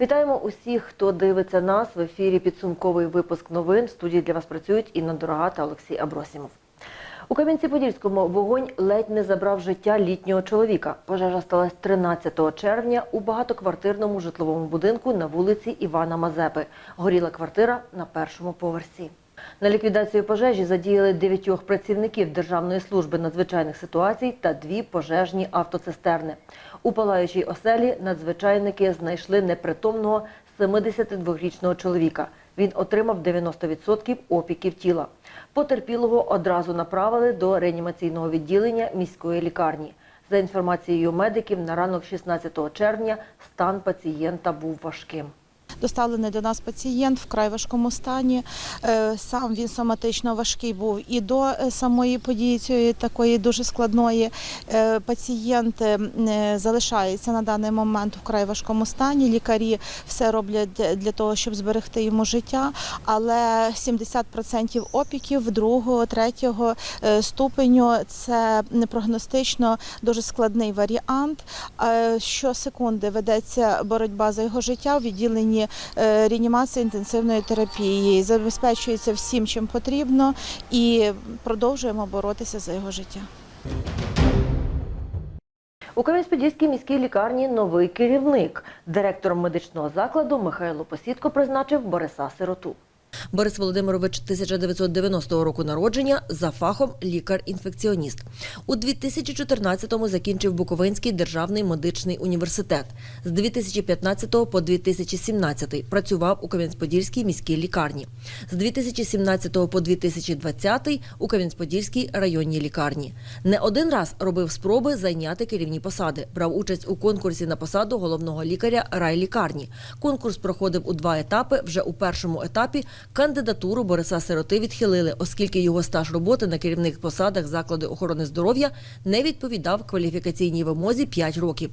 Вітаємо усіх, хто дивиться нас в ефірі. Підсумковий випуск новин. В студії для вас працюють Інна Дорога та Олексій Абросімов. У Кам'янці-Подільському вогонь ледь не забрав життя літнього чоловіка. Пожежа сталася 13 червня у багатоквартирному житловому будинку на вулиці Івана Мазепи. Горіла квартира на першому поверсі. На ліквідацію пожежі задіяли дев'ятьох працівників Державної служби надзвичайних ситуацій та дві пожежні автоцистерни. У палаючій оселі надзвичайники знайшли непритомного 72-річного чоловіка. Він отримав 90% опіків тіла. Потерпілого одразу направили до реанімаційного відділення міської лікарні. За інформацією медиків, на ранок 16 червня стан пацієнта був важким. Доставлений до нас пацієнт в край важкому стані. Е, Сам він соматично важкий був і до е, самої події цієї такої дуже складної. Е, Пацієнт залишається на даний момент в край важкому стані. Лікарі все роблять для- того, щоб зберегти йому життя, але 70% опіків другого, третього ступеню це непрогностично дуже складний варіант. Е, Щосекунди ведеться боротьба за його життя в відділенні е, реанімації інтенсивної терапії. Забезпечується всім, чим потрібно, і продовжуємо боротися за його життя. У Кам'янець-Подільській міській лікарні новий керівник. Директором медичного закладу Михайло Посідко призначив Бориса Сироту. Борис Володимирович 1990 року народження за фахом лікар-інфекціоніст. У 2014-му закінчив Буковинський державний медичний університет. З 2015 по 2017 працював у Кам'янець-Подільській міській лікарні. З 2017 по 2020 у Кам'янець-Подільській районній лікарні. Не один раз робив спроби зайняти керівні посади. Брав участь у конкурсі на посаду головного лікаря райлікарні. Конкурс проходив у два етапи. Вже у першому етапі кандидатуру Бориса Сироти відхилили, оскільки його стаж роботи на керівних посадах закладу охорони здоров'я не відповідав кваліфікаційній вимозі 5 років.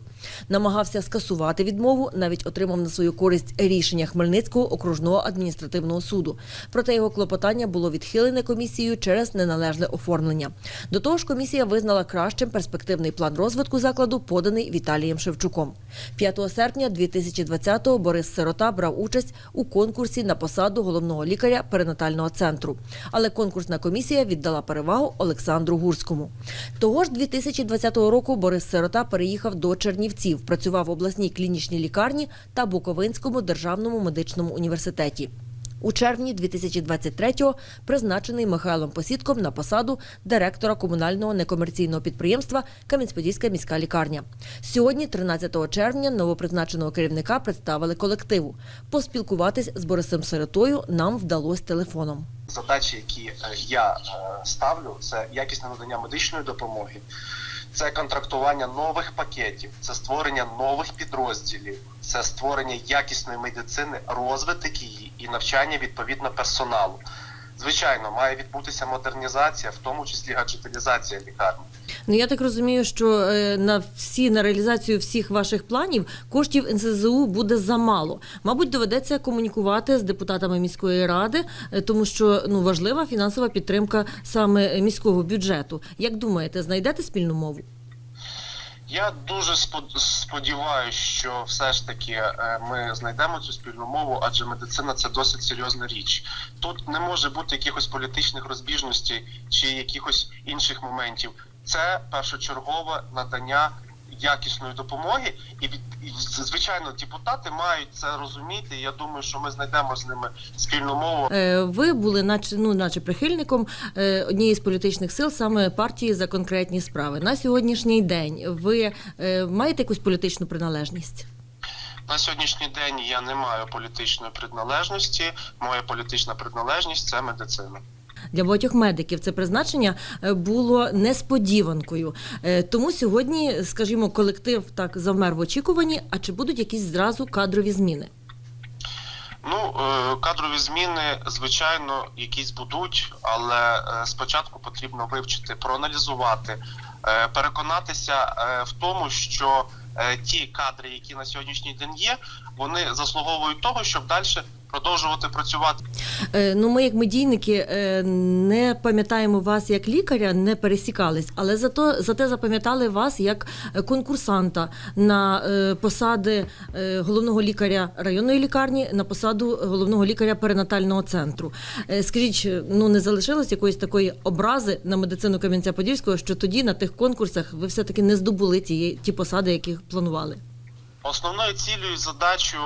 Намагався скасувати відмову, навіть отримав на свою користь рішення Хмельницького окружного адміністративного суду. Проте його клопотання було відхилене комісією через неналежне оформлення. До того ж, комісія визнала кращим перспективний план розвитку закладу, поданий Віталієм Шевчуком. 5 серпня 2020-го Борис Сирота брав участь у конкурсі на посаду головного лікаря перинатального центру. Але конкурсна комісія віддала перевагу Олександру Гурському. Того ж 2020 року Борис Сирота переїхав до Чернівців, працював в обласній клінічній лікарні та Буковинському державному медичному університеті. У червні 2023-го призначений Михайлом Посідком на посаду директора комунального некомерційного підприємства Кам'янець-Подільська міська лікарня. Сьогодні, 13 червня, новопризначеного керівника представили колективу. Поспілкуватись з Борисом Сиротою нам вдалося телефоном. задачі, які е, я е, ставлю, це якісне надання медичної допомоги, це контрактування нових пакетів, це створення нових підрозділів, це створення якісної медицини, розвиток її і навчання відповідно персоналу. Звичайно, має відбутися модернізація, в тому числі гаджеталізація лікарні. Ну я так розумію, що е, на всі на реалізацію всіх ваших планів коштів НСЗУ буде замало. Мабуть, доведеться комунікувати з депутатами міської ради, е, тому що ну важлива фінансова підтримка саме міського бюджету. Як думаєте, знайдете спільну мову? Я дуже спод- сподіваюся, що все ж таки е, ми знайдемо цю спільну мову, адже медицина це досить серйозна річ. Тут не може бути якихось політичних розбіжностей чи якихось інших моментів. Це першочергове надання якісної допомоги, і від і, звичайно депутати мають це розуміти. і Я думаю, що ми знайдемо з ними спільну мову. Е, Ви були, наче ну, наче прихильником е, однієї з політичних сил, саме партії за конкретні справи. На сьогоднішній день ви е, маєте якусь політичну приналежність? На сьогоднішній день я не маю політичної приналежності. Моя політична приналежність це медицина. Для багатьох медиків це призначення е, було несподіванкою. Е, Тому сьогодні, скажімо, колектив так завмер в очікуванні. А чи будуть якісь зразу кадрові зміни? Ну, е, кадрові зміни, звичайно, якісь будуть, але спочатку потрібно вивчити, проаналізувати, переконатися в тому, що ті кадри, які на сьогоднішній день є, вони заслуговують того, щоб далі продовжувати працювати. Е, Ну, ми, як медійники, е, не пам'ятаємо вас як лікаря, не пересікались, але зато зате запам'ятали вас як е, конкурсанта на посади головного лікаря районної лікарні, на посаду головного лікаря перинатального центру. Скажіть, ну не залишилось якоїсь такої образи на медицину Кам'янця-Подільського, що тоді на тих конкурсах ви все таки не здобули ті, ті посади, які планували? Основною цілею і задачею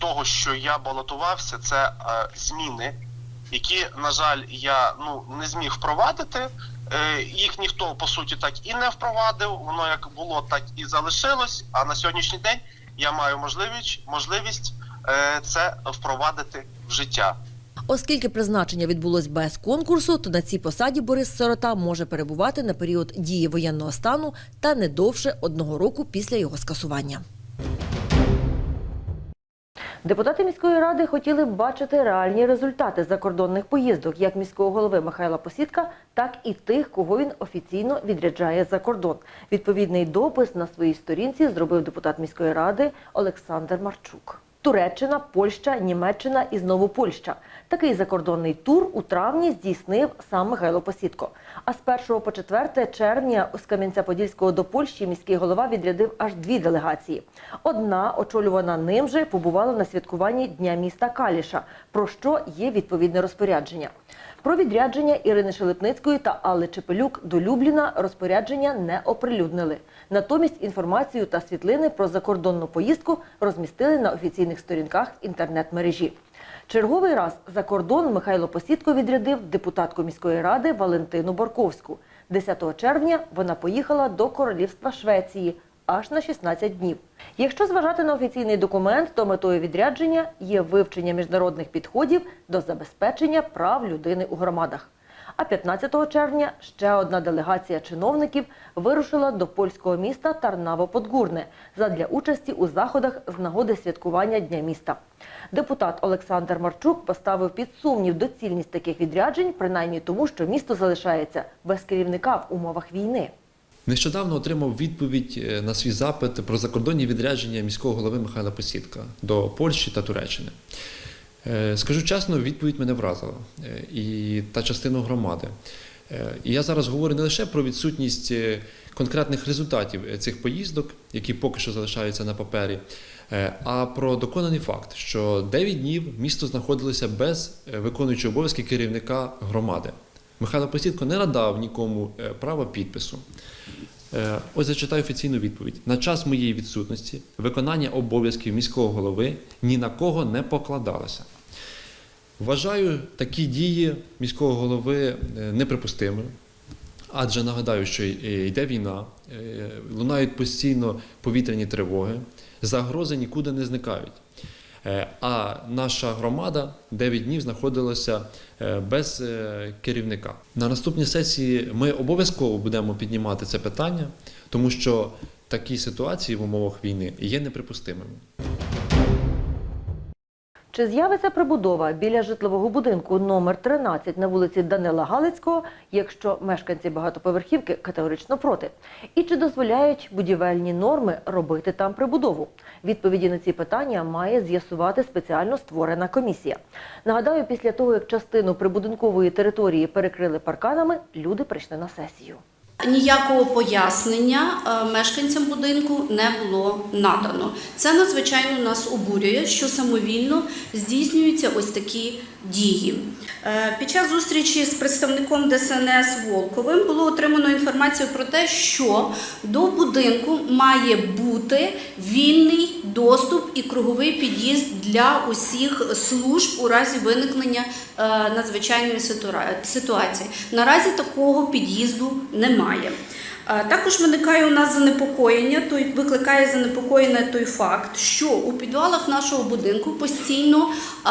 того, що я балотувався, це е, зміни, які, на жаль, я ну не зміг впровадити. Е, Їх ніхто по суті так і не впровадив. Воно як було, так і залишилось. А на сьогоднішній день я маю можливість можливість е, це впровадити в життя. Оскільки призначення відбулось без конкурсу, то на цій посаді Борис Сирота може перебувати на період дії воєнного стану та не довше одного року після його скасування. Депутати міської ради хотіли б бачити реальні результати закордонних поїздок як міського голови Михайла Посідка, так і тих, кого він офіційно відряджає за кордон. Відповідний допис на своїй сторінці зробив депутат міської ради Олександр Марчук. Туреччина, Польща, Німеччина і знову Польща. Такий закордонний тур у травні здійснив сам Михайло Посідко. А з 1 по 4 червня з Кам'янця-Подільського до Польщі міський голова відрядив аж дві делегації. Одна, очолювана ним же, побувала на святкуванні Дня міста Каліша, про що є відповідне розпорядження. Про відрядження Ірини Шелепницької та Алли Чепелюк до Любліна розпорядження не оприлюднили. Натомість інформацію та світлини про закордонну поїздку розмістили на офіційних сторінках інтернет-мережі. Черговий раз за кордон Михайло Посідко відрядив депутатку міської ради Валентину Борковську. 10 червня вона поїхала до Королівства Швеції аж на 16 днів. Якщо зважати на офіційний документ, то метою відрядження є вивчення міжнародних підходів до забезпечення прав людини у громадах. А 15 червня ще одна делегація чиновників вирушила до польського міста Тарнаво-Подгурне задля участі у заходах з нагоди святкування Дня міста. Депутат Олександр Марчук поставив під сумнів доцільність таких відряджень, принаймні тому, що місто залишається без керівника в умовах війни. Нещодавно отримав відповідь е, на свій запит про закордонні відрядження міського голови Михайла Посідка до Польщі та Туреччини. Е, Скажу чесно, відповідь мене вразила е, і та частину громади. І я зараз говорю не лише про відсутність конкретних результатів цих поїздок, які поки що залишаються на папері, а про доконаний факт, що 9 днів місто знаходилося без виконуючого обов'язки керівника громади. Михайло Посідко не надав нікому е, права підпису. Е, Ось зачитаю офіційну відповідь. На час моєї відсутності виконання обов'язків міського голови ні на кого не покладалося. Вважаю такі дії міського голови е, неприпустимими. Адже нагадаю, що йде війна, лунають постійно повітряні тривоги, загрози нікуди не зникають. Е, А наша громада 9 днів знаходилася е, без е, керівника. На наступній сесії ми обов'язково будемо піднімати це питання, тому що такі ситуації в умовах війни є неприпустимими. Чи з'явиться прибудова біля житлового будинку номер 13 на вулиці Данила Галицького, якщо мешканці багатоповерхівки категорично проти? І чи дозволяють будівельні норми робити там прибудову? Відповіді на ці питання має з'ясувати спеціально створена комісія. Нагадаю, після того як частину прибудинкової території перекрили парканами, люди прийшли на сесію. Ніякого пояснення е, мешканцям будинку не було надано. Це надзвичайно нас обурює, що самовільно здійснюються ось такі дії. Е, Під час зустрічі з представником ДСНС Волковим було отримано інформацію про те, що до будинку має бути вільний доступ і круговий під'їзд для усіх служб у разі виникнення е, надзвичайної ситуації. Наразі такого під'їзду немає. Е, Також виникає у нас занепокоєння, той викликає занепокоєння той факт, що у підвалах нашого будинку постійно е,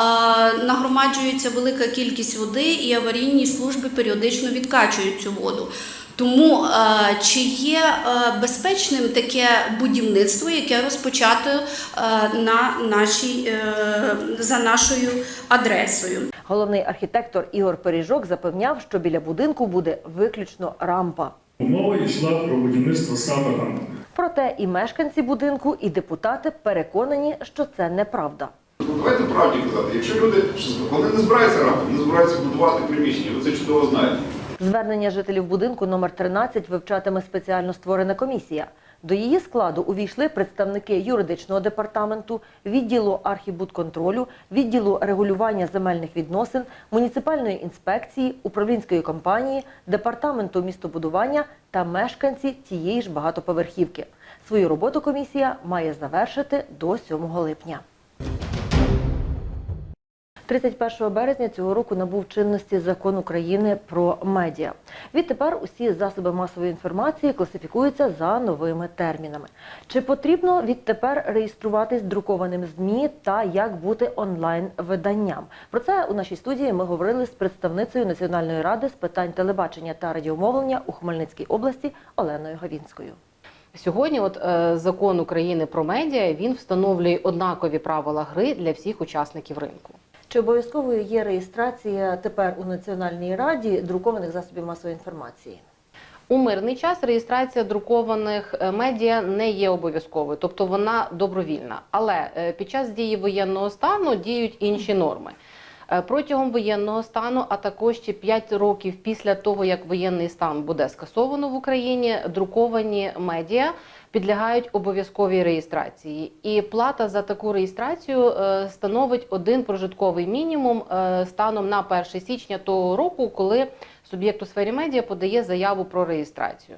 нагромаджується велика кількість води, і аварійні служби періодично відкачують цю воду. Тому е, чи є безпечним таке будівництво, яке розпочато на нашій, за нашою адресою? Головний архітектор Ігор Періжок запевняв, що біля будинку буде виключно рампа. Мова йшла про будівництво саме рамки. Проте і мешканці будинку, і депутати переконані, що це неправда. давайте правді казати. Якщо люди вони не збираються раптом, не збираються будувати приміщення, ви це чудово знаєте. Звернення жителів будинку номер 13 вивчатиме спеціально створена комісія. До її складу увійшли представники юридичного департаменту, відділу архібудконтролю, відділу регулювання земельних відносин, муніципальної інспекції, управлінської компанії, департаменту містобудування та мешканці тієї ж багатоповерхівки. Свою роботу комісія має завершити до 7 липня. 31 березня цього року набув чинності закон України про медіа. Відтепер усі засоби масової інформації класифікуються за новими термінами. Чи потрібно відтепер реєструватись друкованим ЗМІ та як бути онлайн-виданням? Про це у нашій студії ми говорили з представницею Національної ради з питань телебачення та радіомовлення у Хмельницькій області Оленою Гавінською. Сьогодні, от е, закон України про медіа він встановлює однакові правила гри для всіх учасників ринку. Чи обов'язковою є реєстрація тепер у Національній раді друкованих засобів масової інформації? У мирний час реєстрація друкованих е, медіа не є обов'язковою, тобто вона добровільна. Але е, під час дії воєнного стану діють інші норми. Е, Протягом воєнного стану, а також ще 5 років після того, як воєнний стан буде скасовано в Україні, друковані медіа підлягають обов'язковій реєстрації. І плата за таку реєстрацію е, становить один прожитковий мінімум е, станом на 1 січня того року, коли суб'єкт у сфері медіа подає заяву про реєстрацію.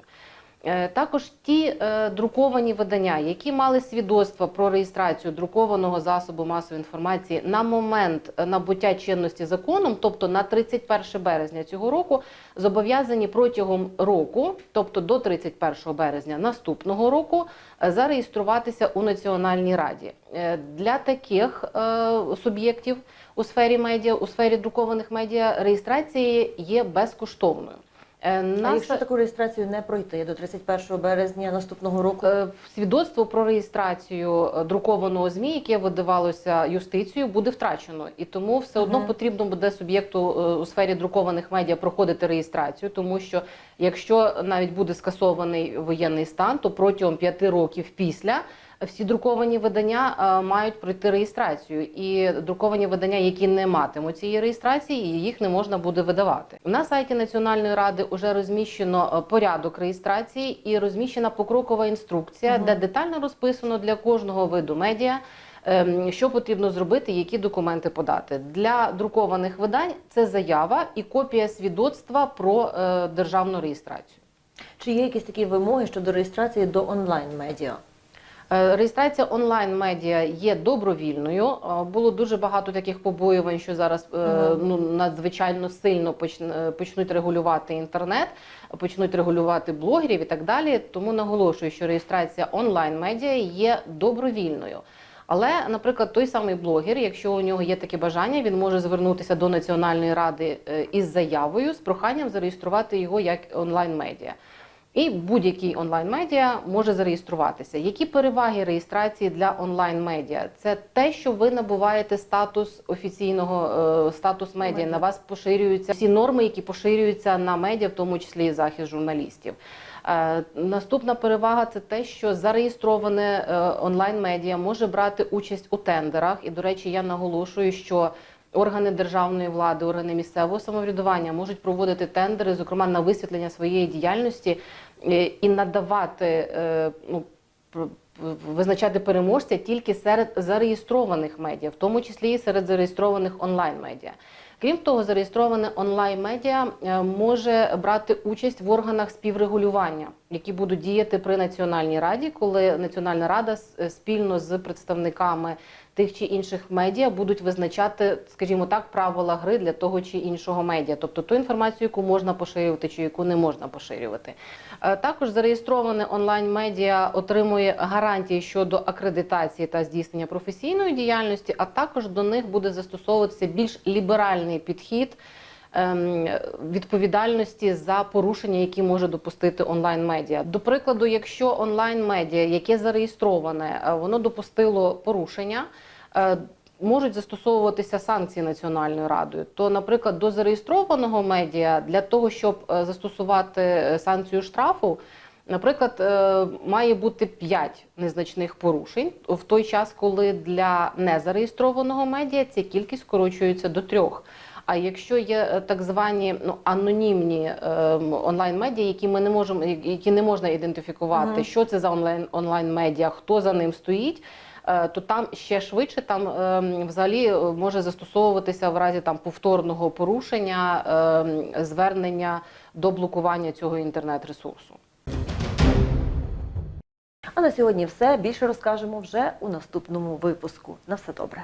Е, Також ті е, друковані видання, які мали свідоцтва про реєстрацію друкованого засобу масової інформації на момент е, набуття чинності законом, тобто на 31 березня цього року, зобов'язані протягом року, тобто до 31 березня наступного року, зареєструватися у Національній раді. Для таких суб'єктів у сфері медіа, у сфері друкованих медіа реєстрація є безкоштовною. Е, А якщо таку реєстрацію не пройти до 31 березня наступного року? Е, Свідоцтво про реєстрацію е, друкованого ЗМІ, яке видавалося юстицією, буде втрачено, і тому все одно Мгм. потрібно буде суб'єкту у сфері друкованих медіа проходити реєстрацію, тому що якщо навіть буде скасований воєнний стан, то протягом п'яти років після всі друковані видання е, мають пройти реєстрацію, і друковані видання, які не матимуть цієї реєстрації, їх не можна буде видавати. На сайті Національної ради вже розміщено е, порядок реєстрації і розміщена покрокова інструкція, Мгм. де детально розписано для кожного виду медіа. ем, Що потрібно зробити, які документи подати для друкованих видань? Це заява і копія свідоцтва про е, державну реєстрацію. Чи є якісь такі вимоги щодо реєстрації до онлайн-медіа? Е, Реєстрація онлайн медіа є добровільною. Е, Було дуже багато таких побоювань, що зараз е, ну надзвичайно сильно почнуть регулювати інтернет, почнуть регулювати блогерів і так далі. Тому наголошую, що реєстрація онлайн медіа є добровільною. Але, наприклад, той самий блогер, якщо у нього є таке бажання, він може звернутися до Національної ради е, із заявою з проханням зареєструвати його як онлайн медіа. І будь-який онлайн-медіа може зареєструватися. Які переваги реєстрації для онлайн-медіа? Це те, що ви набуваєте статус офіційного е, статус медіа. На вас поширюються всі норми, які поширюються на медіа, в тому числі і захист журналістів. Е, Наступна перевага це те, що зареєстроване е, онлайн-медіа може брати участь у тендерах. І, до речі, я наголошую, що органи державної влади, органи місцевого самоврядування можуть проводити тендери, зокрема на висвітлення своєї діяльності е, і надавати е, ну. Визначати переможця тільки серед зареєстрованих медіа, в тому числі і серед зареєстрованих онлайн-медіа. Крім того, зареєстроване онлайн-медіа е, може брати участь в органах співрегулювання, які будуть діяти при національній раді, коли Національна рада е, спільно з представниками тих чи інших медіа будуть визначати, скажімо так, правила гри для того чи іншого медіа, тобто ту інформацію, яку можна поширювати чи яку не можна поширювати. Е, Також зареєстроване онлайн-медіа отримує гарантії щодо акредитації та здійснення професійної діяльності, а також до них буде застосовуватися більш ліберальний підхід. Ем, Відповідальності за порушення, які може допустити онлайн-медіа. До прикладу, якщо онлайн-медіа, яке зареєстроване, е, воно допустило порушення, е, можуть застосовуватися санкції Національною радою. То, наприклад, до зареєстрованого медіа для того, щоб е, застосувати санкцію штрафу, Наприклад, має бути 5 незначних порушень в той час, коли для незареєстрованого медіа ця кількість скорочується до трьох. А якщо є е, так звані ну анонімні ем, онлайн медіа, які ми не можемо, які не можна ідентифікувати, Мгм. що це за онлайн онлайн медіа, хто за ним стоїть. е, То там ще швидше там ем, взагалі е, може застосовуватися в разі там повторного порушення ем, звернення до блокування цього інтернет-ресурсу. А на сьогодні все. Більше розкажемо вже у наступному випуску. На все добре.